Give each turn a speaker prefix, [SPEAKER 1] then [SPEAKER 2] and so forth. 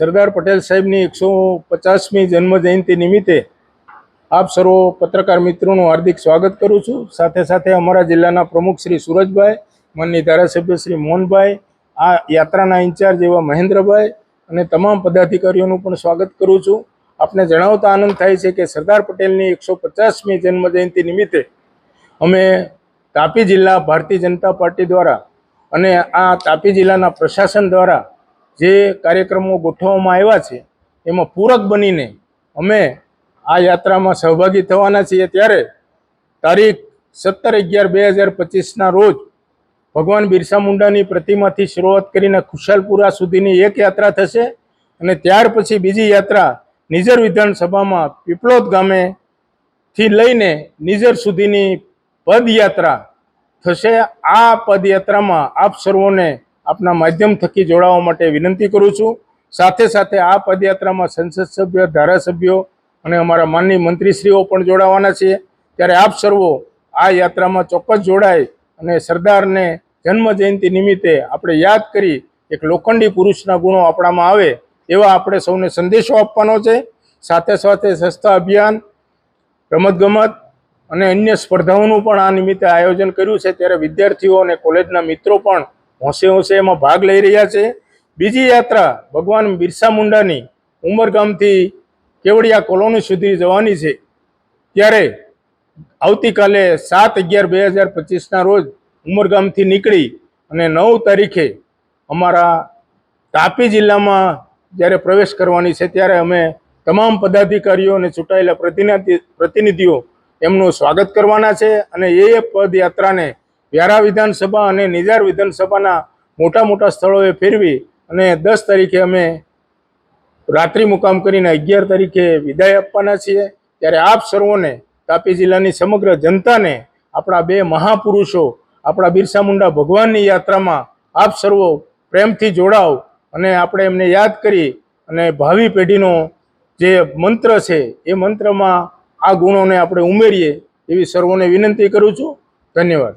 [SPEAKER 1] સરદાર પટેલ સાહેબની એકસો પચાસમી જન્મ જયંતિ નિમિત્તે આપ સર્વો પત્રકાર મિત્રોનું હાર્દિક સ્વાગત કરું છું. સાથે સાથે અમારા જિલ્લાના પ્રમુખ શ્રી સુરજભાઈ મનની ધારાસભ્ય શ્રી મોહનભાઈ, આ યાત્રાના ઇન્ચાર્જ એવા મહેન્દ્રભાઈ અને તમામ પદાધિકારીઓનું પણ સ્વાગત કરું છું. આપને જણાવતા આનંદ થાય છે કે સરદાર પટેલની એકસો પચાસમી જન્મ જયંતિ નિમિત્તે અમે તાપી જિલ્લા ભારતીય જનતા પાર્ટી દ્વારા અને આ તાપી જિલ્લાના પ્રશાસન દ્વારા જે કાર્યક્રમો ગોઠવવામાં આવ્યા છે, એમાં પૂરક બનીને અમે આ યાત્રામાં સહભાગી થવાના છીએ. ત્યારે તારીખ સત્તર અગિયાર બે હજાર પચીસના રોજ ભગવાન બિરસા મુંડાની પ્રતિમાથી શરૂઆત કરીને ખુશાલપુરા સુધીની એક યાત્રા થશે અને ત્યાર પછી બીજી યાત્રા નિઝર વિધાનસભામાં પીપલોદ ગામે થી લઈને નિઝર સુધીની પદયાત્રા થશે. આ પદયાત્રામાં આપ સર્વોને આપના માધ્યમ થકી જોડાવા માટે વિનંતી કરું છું. સાથે સાથે આ પદયાત્રામાં સંસદ સભ્ય ધારાસભ્યો અને અમારા માનની મંત્રીશ્રીઓ પણ જોડાવાના છે. ત્યારે આપ સર્વો આ યાત્રામાં ચોક્કસ જોડાય અને સરદારને જન્મ જયંતિ નિમિત્તે આપણે યાદ કરી એક લોખંડી પુરુષના ગુણો આપણામાં આવે એવા આપણે સૌને સંદેશો આપવાનો છે. સાથે સાથે સસ્તા અભિયાન, રમતગમત અને અન્ય સ્પર્ધાઓનું પણ આ નિમિત્તે આયોજન કર્યું છે. ત્યારે વિદ્યાર્થીઓ અને કોલેજના મિત્રો પણ હોંશે હોંશે એમાં ભાગ લઈ રહ્યા છે. બીજી યાત્રા ભગવાન બિરસા મુંડાની ઉમરગામથી કેવડિયા કોલોની સુધી જવાની છે. ત્યારે આવતીકાલે સાત અગિયાર બે હજાર પચીસના રોજ ઉમરગામથી નીકળી અને નવ તારીખે અમારા તાપી જિલ્લામાં જ્યારે પ્રવેશ કરવાની છે, ત્યારે અમે તમામ પદાધિકારીઓ અને ચૂંટાયેલા પ્રતિનિધિ પ્રતિનિધિઓ એમનું સ્વાગત કરવાના છે અને એ પદયાત્રાને વ્યારા વિધાનસભા અને નિઝાર વિધાનસભાના મોટા મોટા સ્થળોએ ફેરવી અને દસ તારીખે અમે રાત્રિ મુકામ કરીને અગિયાર તારીખે વિદાય આપવાના છીએ. ત્યારે આપ સર્વોને, તાપી જિલ્લાની સમગ્ર જનતાને, આપણા બે મહાપુરુષો, આપણા બિરસા મુંડા ભગવાનની યાત્રામાં આપ સર્વો પ્રેમથી જોડાવ અને આપણે એમને યાદ કરી અને ભાવિ પેઢીનો જે મંત્ર છે, એ મંત્રમાં આ ગુણોને આપણે ઉમેરીએ એવી સર્વોને વિનંતી કરું છું. ધન્યવાદ.